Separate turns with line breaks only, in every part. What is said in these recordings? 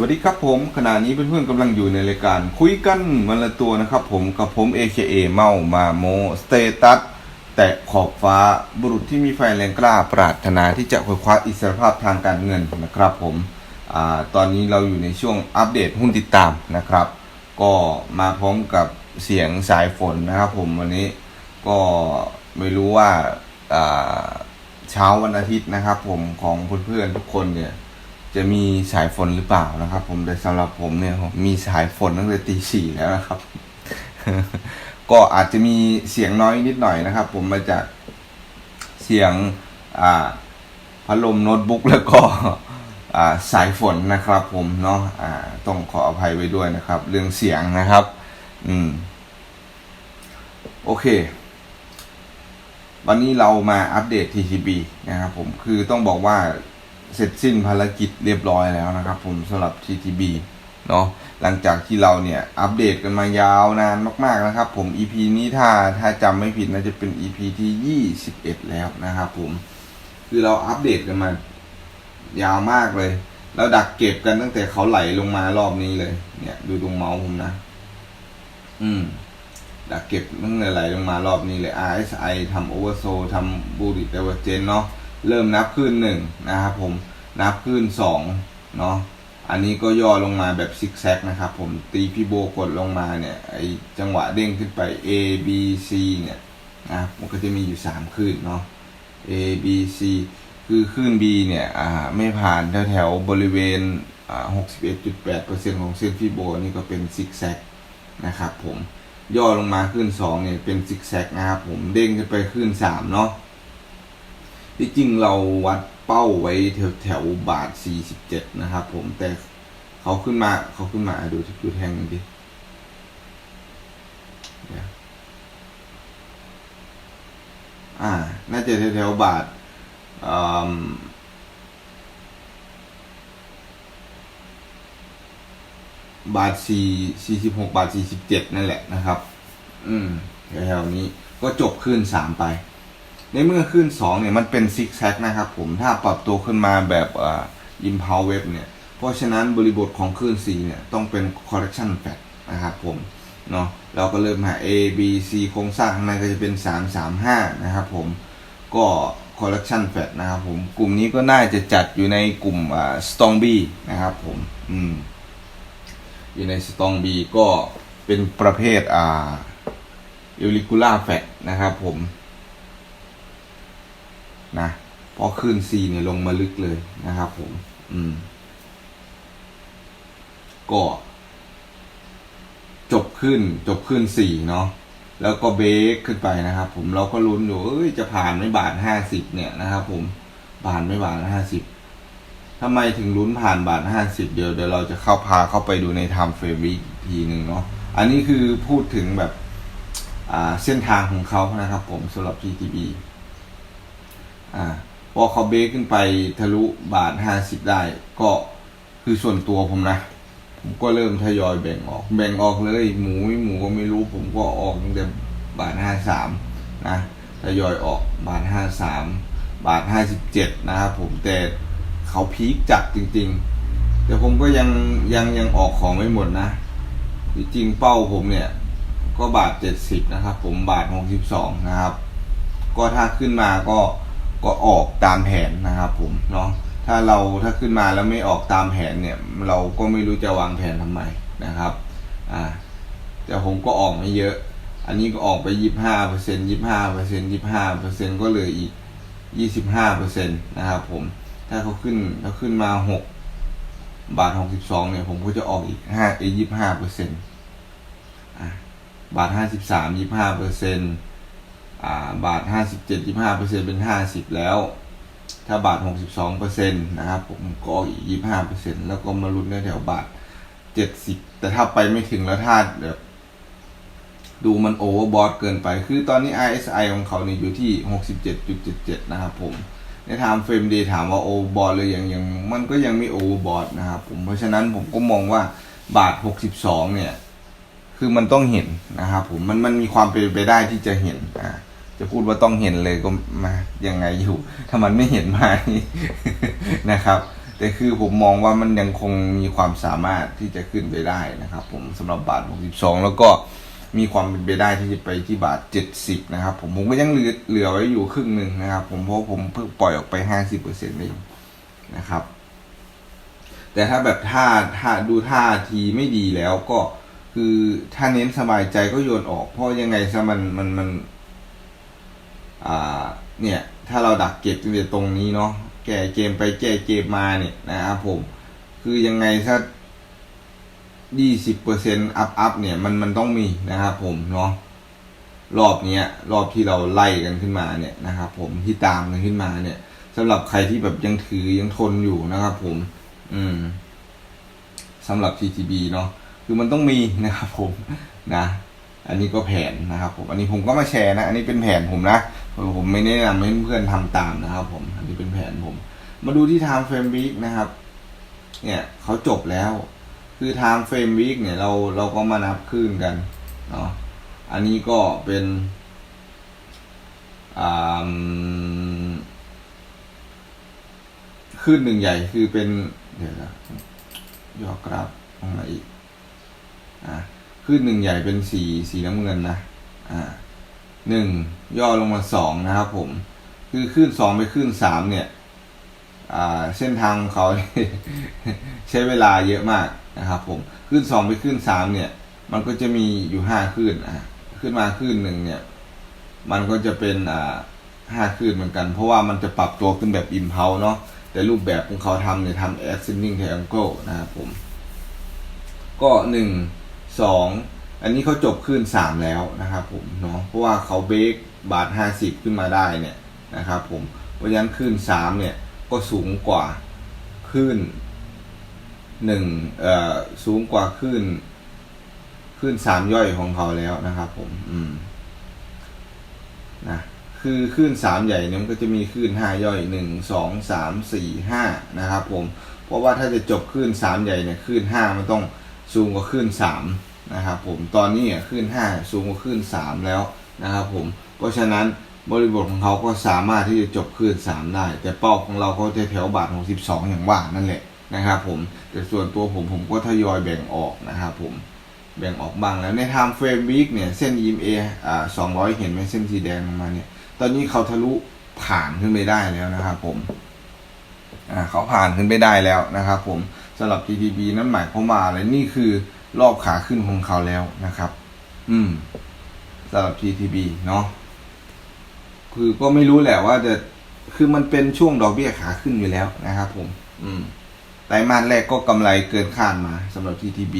วัสดีครับผมขณะนี้เพื่อนๆกำลังอยู่ในรายการคุยกันวันละตัวนะครับผมกับผม AKA เมามาโมสเตตัสแตะขอบฟ้าบุรุษที่มีไฟแรงกล้าปรารถนาที่จะคว้คว้าอิสรภาพทางการเงินนะครับผมอตอนนี้เราอยู่ในช่วงอัปเดตหุ้นติดตามนะครับ ก็มาพร้อมกับเสียงสายฝนนะครับผมวันนี้ก็ไม่รู้ว่าเช้าวันอาทิตย์นะครับผมของเพื่อนๆทุกคนเนี่ย จะมีสายฝนหรือเปล่านะครับ ผมแต่สำหรับผมเนี่ยผมมีสายฝนตั้งแต่ตีสี่แล้วนะครับ ก็อาจจะมีเสียงน้อยนิดหน่อยนะครับ ผมมาจากเสียงอ่าพัดลมโน้ตบุ๊กแล้วก็อ่าสายฝนนะครับ ผมเนาะอ่าต้องขออภัยไว้ด้วยนะครับ เรื่องเสียงนะครับ อืม โอเค วันนี้เรามาอัปเดต TTB นะครับ ผมคือต้องบอกว่า เสร็จสิ้นภารกิจเรียบร้อยแล้วนะครับผมสำหรับ TTB เนาะหลังจากที่เราเนี่ย อัปเดตกันมายาวนานมากๆนะครับ ผม EP นี้ถ้าถ้าจำไม่ผิดน่าจะเป็น EP ที่ 21 แล้วนะครับผม คือเราอัปเดตกันมายาวมากเลยแล้วดักเก็บกันตั้งแต่เขาไหลลงมารอบนี้เลย เนี่ย ดูตรงเมาส์ผมนะ อืม ดักเก็บตั้งแต่ไหลลงมารอบนี้เลย RSI ทำ Oversold ทำ Bullish Divergence เนาะ เริ่มนับขึ้นหนึ่งนะครับผมนับขึ้นสองเนาะอันนี้ก็ย่อลงมาแบบซิกแซกนะครับผมตีพี่โบกดลงมาเนี่ยไอจังหวะเด้งขึ้นไป A B C เนี่ยนะมันก็จะมีอยู่สามขึ้นเนาะ A B C คือขึ้น B เนี่ยอ่าไม่ผ่านแถวๆบริเวณอ่า61.8%ของเส้นพี่โบนี่ก็เป็นซิกแซกนะครับผมย่อลงมาขึ้น2เนี่ยเป็นซิกแซกนะครับผมเด้งขึ้นไปขึ้น3เนาะ ที่จริงเราวัดเป้าไว้แถวแถวบาท47นะครับผมแต่เขาขึ้นมาเขาขึ้นมาดูดูแทงกันดิอ่า น่าจะแถวแถวบาทบาทสี่สี่สิบหกบาทสี่สิบเจ็ดนั่นแหละนะครับ อืมแถวๆนี้ก็จบขึ้นสามไป ในเมื่อขึ้น 2 เนี่ยมันเป็นซิกแซกนะครับผมถ้าปรับตัวขึ้นมาแบบอิมพาวเวฟเนี่ย เพราะฉะนั้นบริบทของคลื่น C เนี่ย ต้องเป็น correction fat นะครับผมเนาะเราก็เริ่มหา A B C โครงสร้างข้างในก็จะเป็น 3 3 5 นะครับผมก็ correction fat นะครับผมกลุ่มนี้ก็น่าจะจัดอยู่ในกลุ่มอ่า strong B นะครับผมอืมอยู่ใน strong B ก็เป็นประเภทอ่า auricular fat นะครับผม นะพราะขึ้น C เนี่ยลงมาลึกเลยนะครับผม อืม ก็ จบขึ้น จบขึ้น4เนาะแล้วก็เบรกขึ้นไปนะครับผมเราก็ลุ้นอยู่เอ้ยจะผ่านไม่บาท50เนี่ยนะครับผมผ่านไม่บาท50ทำไมถึงลุ้นผ่านบาท50เดี๋ยวเดี๋ยวเราจะเข้าพาเข้าไปดูใน time frame อีกทีหนึ่งเนาะอันนี้คือพูดถึงแบบ อ่าเส้นทางของเขานะครับผมสำหรับ GTB อ่าพอเขาเบรกขึ้นไปทะลุบาทห้าสิบได้ ก็คือส่วนตัวผมนะ ผมก็เริ่มทยอยแบ่งออก แบ่งออกเลยหมูไม่หมูก็ไม่รู้ ผมก็ออกตั้งแต่บาทห้าสามนะทยอยออกบาทห้าสามบาทห้าสิบเจ็ดนะครับผมแต่เขาพีคจัดจริง ๆ แต่ผมก็ยังยังยังออกของไม่หมดนะจริงเป้าผมเนี่ย ก็บาทเจ็ดสิบนะครับ ผมบาทหกสิบสองนะครับ ก็ถ้าขึ้นมาก็ ก็ออกตามแผนนะครับผมเนาะถ้าเราถ้าขึ้นมาแล้วไม่ออกตามแผนเนี่ยเราก็ไม่รู้จะวางแผนทำไมนะครับอ่าแต่ผมก็ออกไม่เยอะ อันนี้ก็ออกไปยี่สิบห้าเปอร์เซ็นต์ยี่สิบห้าเปอร์เซ็นต์ยี่สิบห้าเปอร์เซ็นต์ก็เลยอีกยี่สิบห้าเปอร์เซ็นต์นะครับผมถ้าเขาขึ้นเขาขึ้นมาหกบาทหกสิบสองเนี่ยผมก็จะออกอีกห้าเอยี่สิบห้าเปอร์เซ็นต์บาทห้าสิบสามยี่สิบห้าเปอร์เซ็นต์ บาทห้าสิบเจ็ดยี่ห้าเปอร์เซ็นเป็นห้าสิบแล้ว ถ้าบาทหกสิบสองเปอร์เซ็นนะครับ ผมก็ออกอีกยี่ห้าเปอร์เซ็นแล้วก็มาลุ้นแถวบาทเจ็ดสิบแต่ถ้าไปไม่ถึงแล้วถ้าแบบดูมันโอเวอร์บอทเกินไป คือตอนนี้ RSI ของเขาเนี่ยอยู่ที่หกสิบเจ็ดจุดเจ็ดเจ็ดนะครับผม ในไทม์เฟรมดีถามว่าโอเวอร์บอทเลยยังยังมันก็ยังไม่โอเวอร์บอทนะครับผม เพราะฉะนั้นผมก็มองว่าบาทหกสิบสองเนี่ย คือมันต้องเห็นนะครับผม มันมันมีความเป็นไปได้ที่จะเห็นอ่า จะพูดว่าต้องเห็นเลยก็มายังไงอยู่ ถ้ามันไม่เห็นมานี่นะครับ แต่คือผมมองว่ามันยังคงมีความสามารถที่จะขึ้นไปได้นะครับ ผมสำหรับบาท 62 แล้วก็มีความเป็นไปได้ที่จะไปที่บาท 70 นะครับ ผมผมก็ยังเหลือเหลือไว้อยู่ครึ่งหนึ่งนะครับ ผมเพราะผมเพิ่งปล่อยออกไป 50%เองนะครับ แต่ถ้าแบบท่าท่าดูท่าทีไม่ดีแล้วก็คือถ้าเน้นสบายใจก็โยนออก เพราะยังไงซะมันมันมัน อ่าเนี่ยถ้าเราดักเก็บตั้งแต่ตรงนี้เนาะแก้เกมไปแก้เกมมาเนี่ยนะครับผม คือยังไงถ้ายี่สิบเปอร์เซ็นอัพอัพเนี่ยมันมันต้องมีนะครับผมเนาะรอบเนี้ย รอบที่เราไล่กันขึ้นมาเนี่ยนะครับผมที่ตามกันขึ้นมาเนี่ยสำหรับใครที่แบบยังถือยังทนอยู่นะครับผม อืมสำหรับ TTB เนาะคือมันต้องมีนะครับผมนะ อันนี้ก็แผนนะครับผม อันนี้ผมก็มาแชร์นะ อันนี้เป็นแผนผมนะ ผมไม่แนะนำให้เพื่อนทำตามนะครับ ผม อันนี้เป็นแผนผม มาดูที่ time frame week นะครับ เนี่ยเขาจบแล้ว คือ time frame week เนี่ยเราเราก็มานับขึ้นกันเนาะอันนี้ก็เป็นขึ้นหนึ่งใหญ่คือเป็นเดี๋ยวนะย่อกราฟลงมาอีก อ่าขึ้นหนึ่งใหญ่เป็นสีสีน้ำเงินนะ อ่า หนึ่งย่อลงมาสองนะครับผม คือขึ้นสองไปขึ้นสามเนี่ยเส้นทางเขาใช้เวลาเยอะมากนะครับ ผมขึ้นสองไปขึ้นสามเนี่ย มันก็จะมีอยู่ห้าขึ้นอะขึ้นมาขึ้นหนึ่งเนี่ย มันก็จะเป็นอ่าห้าขึ้นเหมือนกัน เพราะว่ามันจะปรับตัวขึ้นแบบอิมเพลเนาะแต่รูปแบบของเขาทำเนี่ยทำ ascending triangle นะครับผม ก็หนึ่งสอง อันนี้เขาจบขึ้นสามแล้วนะครับผมเนาะเพราะว่าเขาเบรกบาทห้าสิบขึ้นมาได้เนี่ยนะครับผมเพราะฉะนั้นขึ้นสามเนี่ยก็สูงกว่าขึ้นหนึ่งเอ่อสูงกว่าขึ้น ขึ้นสามย่อยของเขาแล้วนะครับผม อืมนะคือขึ้นสามใหญ่เนี่ยมันก็จะมีขึ้นห้าย่อยหนึ่งสองสามสี่ห้านะครับผม เพราะว่าถ้าจะจบขึ้นสามใหญ่เนี่ยขึ้นห้ามันต้องสูงกว่าขึ้นสาม นะครับผมตอนนี้ขึ้นห้าสูงกว่าขึ้นสามแล้วนะครับผมเพราะฉะนั้นบริบทของเขาก็สามารถที่จะจบขึ้นสามได้ แต่เป้าของเราก็จะแถวบาทหกสิบสองอย่างว่านั่นแหละนะครับผมแต่ส่วนตัวผมผมก็ทยอยแบ่งออกนะครับผมแบ่งออกบ้างแล้วใน time frame week เนี่ยเส้น EMA อ่า200 เห็นไหมเส้นสีแดงลงมาเนี่ยตอนนี้เขาทะลุผ่านขึ้นไปได้แล้วนะครับผมอ่าเขาผ่านขึ้นไปได้แล้วนะครับผมสำหรับ TTB นั่นหมายความว่าอะไรนี่คือ รอบขาขึ้นของเขาแล้วนะครับ อืมสำหรับ TTB เนาะคือก็ไม่รู้แหละว่าจะคือมันเป็นช่วงดอกเบี้ยขาขึ้นอยู่แล้วนะครับผม อืมไตรมาสแรกก็กำไรเกินคาดมาสำหรับ TTB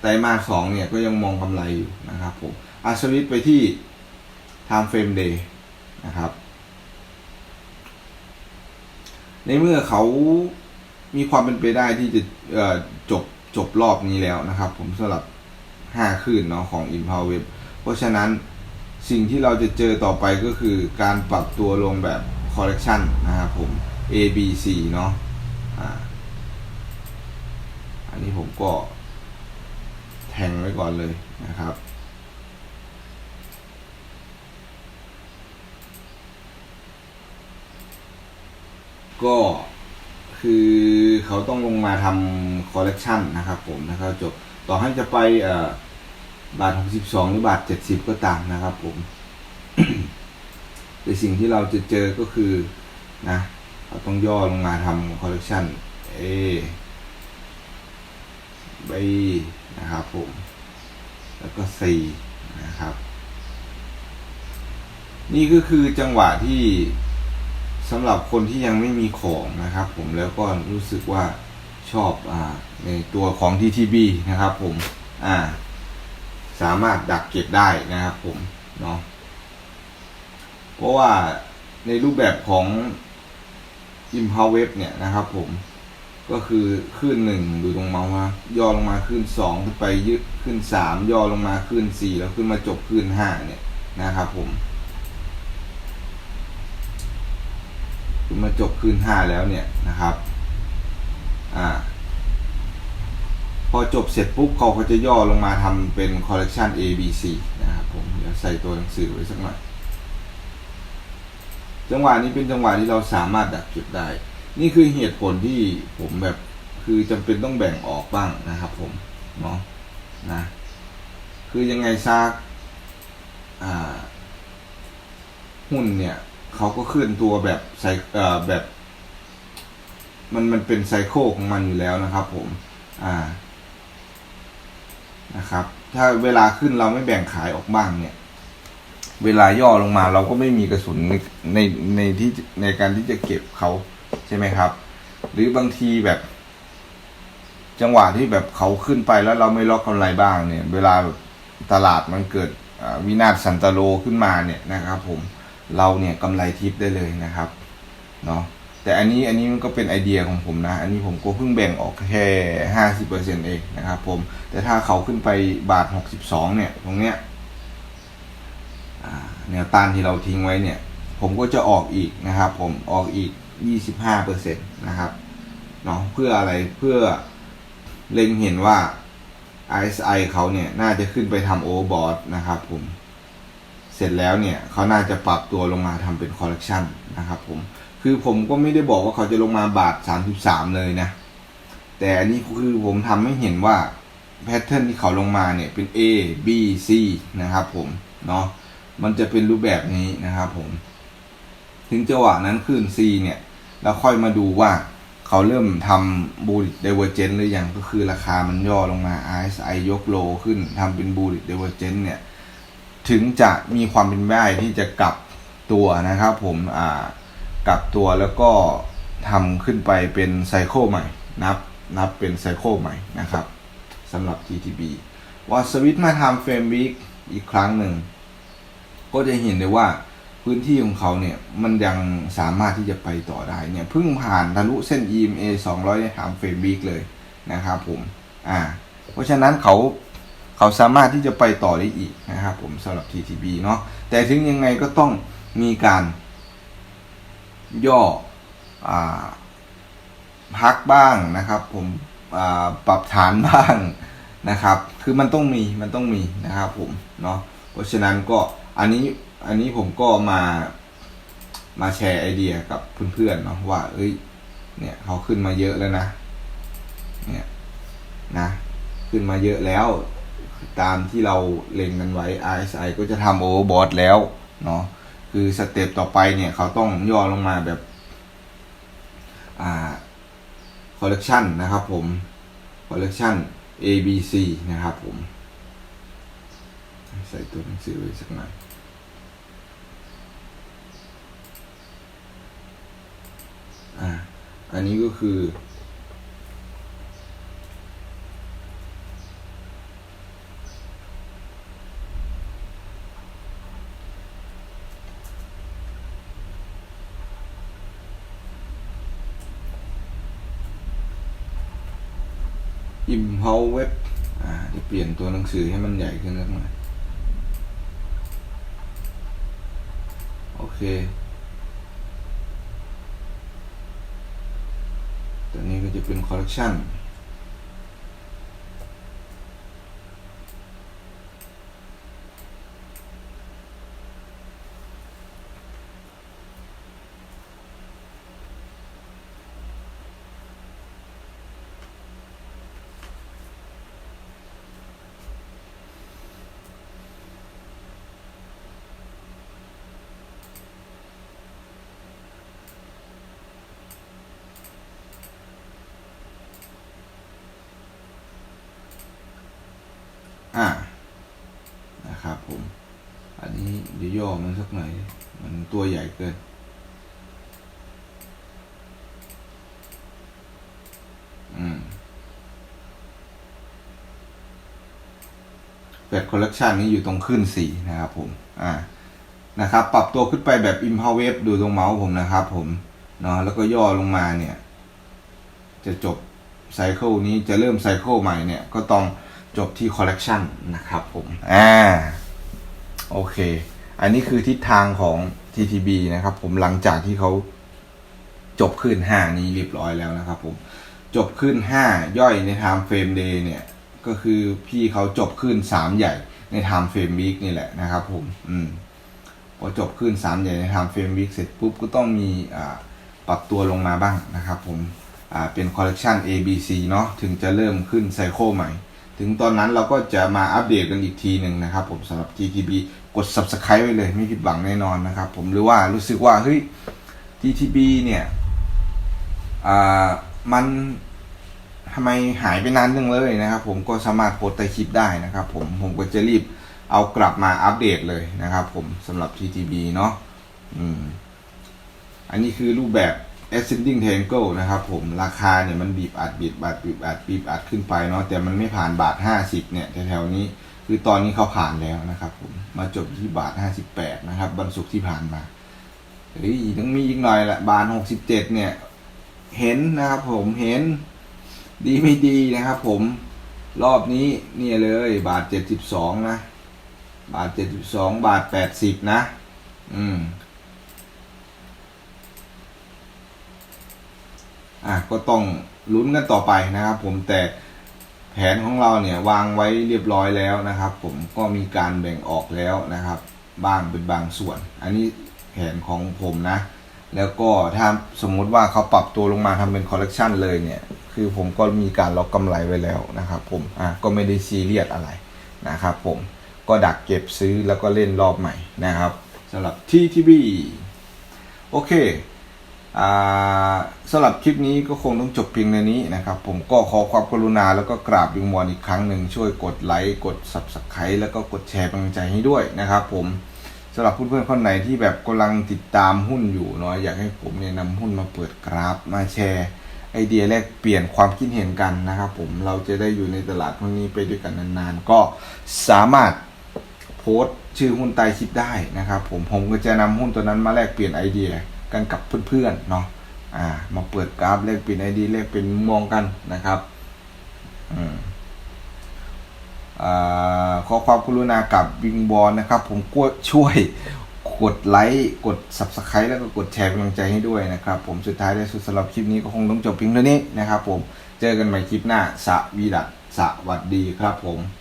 ไตรมาสสองเนี่ยก็ยังมองกำไรอยู่นะครับผมอาสวิตไปที่ time frame day นะครับ ในเมื่อเขามีความเป็นไปได้ที่จะจบ จบรอบนี้แล้วนะครับ ผมสำหรับ 5 คืนเนาะของ i m p o w e r เพราะฉะนั้นสิ่งที่เราจะเจอต่อไปก็คือการปรับตัวลงแบบ correction นะครับผม A B C เนาะอ่าอันนี้ผมก็แทงไว้ก่อนเลยนะครับก็คือเขาต้องลงมาทำ คอลเลกชันนะครับผมนะครับจบต่อให้จะไปเอ่อบาท62หรือบาท70ก็ตามนะครับผมแต่สิ่งที่เราจะเจอก็คือนะเราต้องย่อลงมาทำคอลเลกชัน A B นะครับผม แล้วก็ C นะครับ นี่ก็คือจังหวะที่สำหรับคนที่ยังไม่มีของนะครับผมแล้วก็รู้สึกว่า ชอบอ่าในตัวของ TTB นะครับผมอ่าสามารถดักเก็บได้นะครับผมเนาะเพราะว่าในรูปแบบของ i m p a w e b เนี่ยนะครับผมก็คือขึ้นหนึ่งดูตรงเมาส์ว่าย่อลงมาขึ้นสองขึ้นไปยึดขึ้นสามย่อลงมาขึ้นสี่แล้วขึ้นมาจบขึ้นห้าเนี่ยนะครับผมขึ้นมาจบคืนห้าแล้วเนี่ยนะครับ อ่า พอจบเสร็จปุ๊บเขาก็จะย่อลงมาทำเป็นคอลเลกชัน A B C นะครับผมเดี๋ยวใส่ตัวหนังสือไว้สักหน่อย จังหวะนี้เป็นจังหวะที่เราสามารถดักเก็บได้ นี่คือเหตุผลที่ผมแบบคือจำเป็นต้องแบ่งออกบ้างนะครับผมเนาะนะคือยังไงซากหุ้นเนี่ย เขาก็เคลื่อนตัวแบบไซเอ่อแบบ มันมันเป็นไซโคของมันอยู่แล้วนะครับ ผม อ่า นะครับ ถ้าเวลาขึ้นเราไม่แบ่งขายออกบ้างเนี่ย เวลาย่อลงมาเราก็ไม่มีกระสุนในในในที่ในการที่จะเก็บเขาใช่ไหมครับ หรือบางทีแบบ จังหวะที่แบบเขาขึ้นไปแล้วเราไม่ล็อกกำไรบ้างเนี่ย เวลาตลาดมันเกิดวินาศสันตโลขึ้นมาเนี่ยนะครับ ผมเราเนี่ยกำไรทิปได้เลยนะครับเนาะ แต่อันนี้อันนี้มันก็เป็นไอเดียของผมนะ อันนี้ผมก็เพิ่งแบ่งออกแค่ห้าสิบเปอร์เซ็นเองนะครับผม แต่ถ้าเขาขึ้นไปบาทหกสิบสองเนี่ย ตรงเนี้ยแนวต้านที่เราทิ้งไว้เนี่ย ผมก็จะออกอีกนะครับ ผมออกอีก25เปอร์เซ็นต์นะครับเนาะเพื่ออะไรเพื่อเล็งเห็นว่า RSI เขาเนี่ยน่าจะขึ้นไปทำโอเวอร์บอทนะครับผม เสร็จแล้วเนี่ยเขาน่าจะปรับตัวลงมาทำเป็นคอร์เรคชันนะครับผม คือผมก็ไม่ได้บอกว่าเขาจะลงมาบาท33เลยนะ แต่อันนี้คือผมทำให้เห็นว่าแพทเทิร์นที่เขาลงมาเนี่ยเป็น A B C นะครับผม เนาะมันจะเป็นรูปแบบนี้นะครับผม ถึงจังหวะนั้นขึ้น C เนี่ย แล้วค่อยมาดูว่าเขาเริ่มทำบูริ d เดเวอร์เจนหรือยังก็คือราคามันย่อลงมา RSI ยกโลขึ้นทำเป็นบูริ d เดเวอร์เจนเนี่ย ถึงจะมีความเป็นไปได้ที่จะกลับตัวนะครับผม อ่า กลับตัวแล้วก็ทำขึ้นไปเป็นไซเคิลใหม่นับนับเป็นไซเคิลใหม่นะครับสำหรับ TTB ว่าสวิตมาทำเฟรมวิกอีกครั้งหนึ่ง ก็จะเห็นได้ว่าพื้นที่ของเขาเนี่ย มันยังสามารถที่จะไปต่อได้เนี่ยเพิ่งผ่านทะลุเส้น EMA 200ในถามเฟรมวีคเลยนะครับผมอ่าเพราะฉะนั้นเขาเขาสามารถที่จะไปต่อได้อีกนะครับผมสำหรับ TTB เนาะแต่ถึงยังไงก็ต้องมีการ ย่ออพักบ้างนะครับ ผมปรับฐานบ้างนะครับ คือมันต้องมีมันต้องมีนะครับ ผมเนาะเพราะฉะนั้นก็อันนี้อันนี้ผมก็มามาแชร์ไอเดียกับเพื่อนๆเนาะว่า เอ้ย เนี่ยเขาขึ้นมาเยอะแล้วนะ เนี่ยนะ ขึ้นมาเยอะแล้ว ตามที่เราเล็งกันไว้ RSI ก็จะทำโอเวอร์บอทแล้วเนาะ คือสเต็ปต่อไปเนี่ยเขาต้องย่อลงมาแบบ อ่า collection นะครับผม collection A B C นะครับผม ใส่ตัวหนังสือไว้สักหน่อยอ่าอันนี้ก็คือมพ l เว็บอ่าจะเปลี่ ยนตัวหนังสือให้มันใหญ่ขึ้นสักหน่อยโอเค ตัวนี้ก็จะเป็นคอลเลกชัน อ่านะครับผม อันนี้เดี๋ยวย่อมันสักหน่อย มันตัวใหญ่เกิน อืมแฟดคอลเล t ชันนี้อยู่ตรงขึ้นสีนะครับผม อ่า นะครับ ปรับตัวขึ้นไปแบบ i m p a l Wave ดูตรงเมาส์ผมนะครับผม เนาะแล้วก็ย่อลงมาเนี่ย จะจบไซเคิลนี้จะเริ่มไซเคิลใหม่เนี่ย ก็ต้อง จบที่คอลเล t ชันนะครับผม อ่า โอเค อันนี้คือทิศทางของ TTB นะครับผมหลังจากที่เขาจบขึ้น 5 นี้เรียบร้อยแล้วนะครับผม จบขึ้น 5 ย่อยใน Time Frame Day เนี่ย ก็คือพี่เขาจบขึ้น 3 ใหญ่ใน Time Frame Week นี่แหละนะครับผม อืมพอจบขึ้น 3 ใหญ่ใน Time Frame Week เสร็จปุ๊บก็ต้องมีอ่าปรับตัวลงมาบ้างนะครับผม อ่าเป็นคอลเลกชัน A B C เนาะถึงจะเริ่มขึ้นไซโคใหม่ ถึงตอนนั้นเราก็จะมาอัปเดตกันอีกทีหนึ่งนะครับ ผมสำหรับ GTB กด Subscribe ไว้เลยไม่ผิดหวังแน่นอนนะครับ ผมหรือว่ารู้สึกว่าเฮ้ย GTB เนี่ยอ่ามันทำไมหายไปนานนึงเลยนะครับ ผมก็สามารถโพสต์ใต้คลิปได้นะครับ ผมผมก็จะรีบเอากลับมาอัปเดตเลยนะครับ ผมสำหรับ GTB เนาะอืมอันนี้คือรูปแบบ ascending triangle นะครับผมราคาเนี่ยมันบีบอัดบีบอัดบีบอัดบีบอัดขึ้นไปเนาะแต่มันไม่ผ่านบาท 50 เนี่ยแถวๆนี้คือตอนนี้เขาผ่านแล้วนะครับผมมาจบที่บาท 58 นะครับวันศุกร์ที่ผ่านมาเฮ้ยต้องมีอีกหน่อยละบาท 67 เนี่ย เห็นนะครับผมเห็นดีไม่ดีนะครับผมรอบนี้เนี่ยเลยบาท 72 นะ บาท 72 บาท 80 นะ อืม อะก็ต้องลุ้นกันต่อไปนะครับ ผมแต่แผนของเราเนี่ยวางไว้เรียบร้อยแล้วนะครับ ผมก็มีการแบ่งออกแล้วนะครับบ้างเป็นบางส่วน อันนี้แผนของผมนะ แล้วก็ถ้าสมมุติว่าเขาปรับตัวลงมาทำเป็นคอลเลกชันเลยเนี่ย คือผมก็มีการล็อกกำไรไว้แล้วนะครับ ผมอะก็ไม่ได้ซีเรียสอะไรนะครับ ผมก็ดักเก็บซื้อแล้วก็เล่นรอบใหม่นะครับสำหรับ TTB โอเค สำหรับคลิปนี้ก็คงต้องจบเพียงในนี้นะครับ ผมก็ขอความกรุณาแล้วก็กราบวิงวอนอีกครั้งหนึ่งช่วยกดไลค์กด Subscribe แล้วก็กดแชร์กำลังใจให้ด้วยนะครับ ผมสำหรับเพื่อนๆคนไหนที่แบบกำลังติดตามหุ้นอยู่เนาะอยากให้ผมเนี่ยนำหุ้นมาเปิดกราฟมาแชร์ ไอเดียแลกเปลี่ยนความคิดเห็นกันนะครับผมเราจะได้อยู่ในตลาดพวกนี้ไปด้วยกันนานๆ ก็สามารถโพสต์ชื่อหุ้นใต้คลิปได้นะครับ ผมผมก็จะนำหุ้นตัวนั้นมาแลกเปลี่ยนไอเดีย กันกับเพื่อนๆเนาะอ่า มาเปิดกราฟแลกเปลี่ยนไอเดียแลกเปลี่ยนมองกันนะครับอืมอ่าขอความกรุณากับวิงบอลนะครับ ผมก็ช่วยกดไลค์กด subscribe แล้วก็กดแชร์เป็นกำลังใจให้ด้วยนะครับ ผมสุดท้ายและสุดสำหรับคลิปนี้ก็คงต้องจบเพียงเท่านี้นะครับ ผมเจอกันใหม่คลิปหน้าสวีดัสสวัสดีครับผม